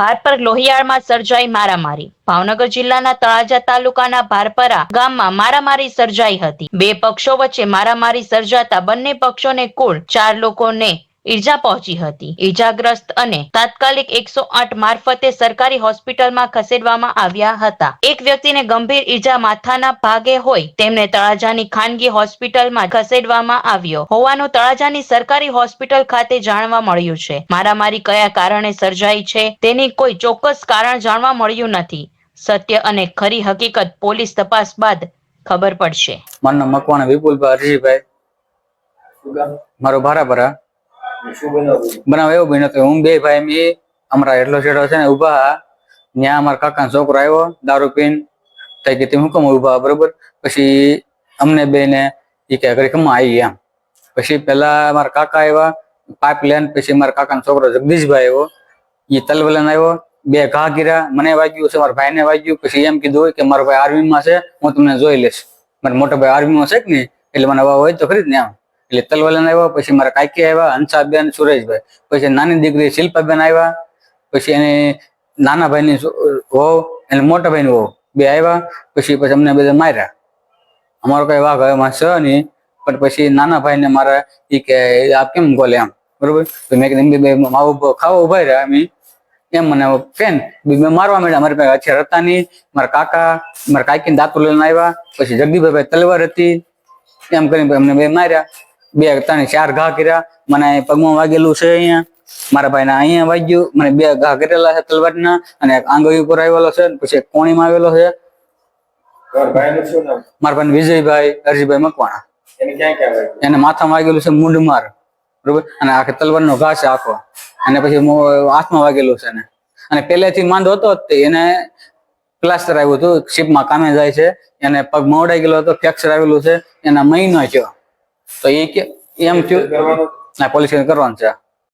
ભારપર લોહિયાળમાં સર્જાઈ મારામારી. ભાવનગર જિલ્લાના તળાજા તાલુકાના ભારપરા ગામમાં મારામારી સર્જાઈ હતી. બે પક્ષો વચ્ચે મારામારી સર્જાતા બંને પક્ષોને કુલ ચાર લોકોને ઈજા પહોંચી હતી. ઈજાગ્રસ્ત અને તાત્કાલિક એકસો આઠ મારફતે સરકારી હોસ્પિટલમાં ખસેડવામાં આવ્યા હતા. એક વ્યક્તિને ગંભીર ઈજા માથાના ભાગે હોય તેમને તળાજાની ખાનગી હોસ્પિટલમાં ખસેડવામાં આવ્યો. હોવાનું તળાજાની સરકારી હોસ્પિટલ ખાતે જાણવા મળ્યું છે. મારામારી કયા કારણે સર્જાઈ છે તેની કોઈ ચોક્કસ કારણ જાણવા મળ્યું નથી. સત્ય અને ખરી હકીકત પોલીસ તપાસ બાદ ખબર પડશે. મારું નામ મકવાણા બનાવ એવો બન્યો કે હું બે ભાઈ એ અમારા એટલો છેડો છે ને ઊભા ત્યાં અમારા કાકાનો છોકરો આવ્યો, દારૂ પીન. તઈ કે હું હુકમ ઊભા બરોબર? પછી અમને બે ને એ કે ઘરે કમા આવી એમ પછી પેલા અમારા કાકા આવ્યા, પાઇપ લઈને. પછી મારા કાકાનો છોકરો જગદીશભાઈ આવ્યો. એ તલવલન આવ્યો. બે ઘા ગીરા. મને વાગ્યું છે, મારા ભાઈને વાગ્યું. પછી એમ કીધું કે મારો ભાઈ આર્મીમાં છે, હું તમને જોઈ લઈશ. મારા મોટો ભાઈ આર્મીમાં છે કે નહીં? એટલે મને હોય તો ખરી ને એમ એટલે તલવલન આવ્યા, પછી મારા કાકી આવ્યા, હંસાબેન, સુરેશભાઈ. પછી નાની દીકરી શિલ્પાબેન આવ્યા, પછી એને નાના ભાઈની વહુ અને મોટા ભાઈની વહુ બે આવ્યા, પછી પછી અમને બધા માર્યા. અમારો કઈ વાઘ હવે છે નહીં, પણ પછી નાના ભાઈને મારા એ કે આપ કેમ બોલે એમ બરોબર? તો મેં કીધું બે માવો ખાવા ઊભા રહ્યા અમે. એમ મને ફેન મેં મારવા માંડ્યા. મારી પાસે હથિયાર હતા નહીં. મારા કાકા, મારા કાકીને દાંતો લઈને આવ્યા. પછી જગદીભાઈ તલવાર હતી. એમ કરીને અમને બે માર્યા. બે ત્રણ ચાર ઘા કર્યા. મને પગમાં વાગેલું છે અહીંયા. મારા ભાઈને અહીંયા વાગ્યું. મને બે ઘા કરેલા છે તલવારના અને એક આંગળી ઉપર આવેલો છે પછી એક કોણીમાં આવેલો છે. મારા ભાઈ વિજયભાઈ હરજીભાઈ મકવાણા. એને માથામાં વાગેલું છે મૂંઢમાર બરોબર? અને આખે તલવારનો ઘા છે આખો. અને પછી હાથમાં વાગેલું છે ને અને પહેલેથી માંદો હતો જ એને પ્લાસ્ટર આવ્યું હતું. શિપમાં કામે જાય છે. એને પગ મોડાઈ ગયેલો હતો. ફ્રેક્ચર આવેલું છે. એના મહિનો થયો. તો એ કે એમ થયું ના પોલીસ કરવાનું છે.